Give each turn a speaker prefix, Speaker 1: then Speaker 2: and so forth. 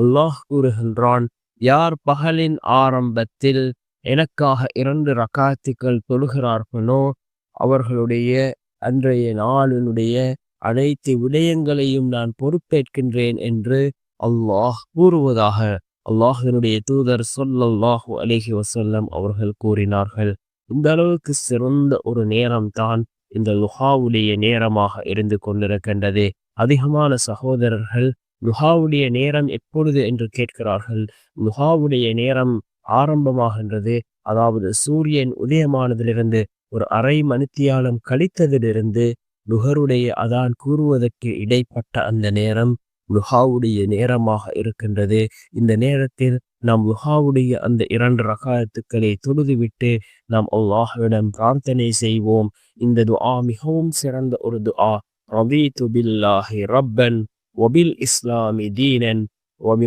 Speaker 1: அல்லாஹ் கூறுகின்றான் யார் பகலின் ஆரம்பத்தில் எனக்காக இரண்டு ரக்காத்துக்கள் தொழுகிறார்களோ அவர்களுடைய அன்றைய நாளினுடைய அனைத்து விடயங்களையும் நான் பொறுப்பேற்கின்றேன் என்று அல்லாஹ் கூறுவதாக அல்லாஹினுடைய தூதர் சொல்லல்லாஹு அலிஹி வசல்லம் அவர்கள் கூறினார்கள். இந்த அளவுக்கு சிறந்த ஒரு நேரம்தான் இந்த லுஹாவுடைய நேரமாக இருந்து கொண்டிருக்கின்றது. அதிகமான சகோதரர்கள் நுகாவுடைய நேரம் எப்பொழுது என்று கேட்கிறார்கள்? நுகாவுடைய நேரம் ஆரம்பமாகின்றது. அதாவது சூரியன் உதயமானதிலிருந்து ஒரு அரை மணித்தியாலம் கழித்ததிலிருந்து லுகருடைய அதான் கூறுவதற்கு இடைப்பட்ட அந்த நேரம் லுஹாவுடைய நேரமாக இருக்கின்றது. இந்த நேரத்தில் நாம் லுஹாவுடைய அந்த இரண்டு ரகாயத்துக்களை தொழுதுவிட்டு நாம் அல்லாஹ்விடம் பிரார்த்தனை செய்வோம். இந்த துஆ மிகவும் சிறந்த ஒரு துஆ. ரவி பில்லாஹி ரப்பன். ওবিল ইসলাম দিন ওয়াবি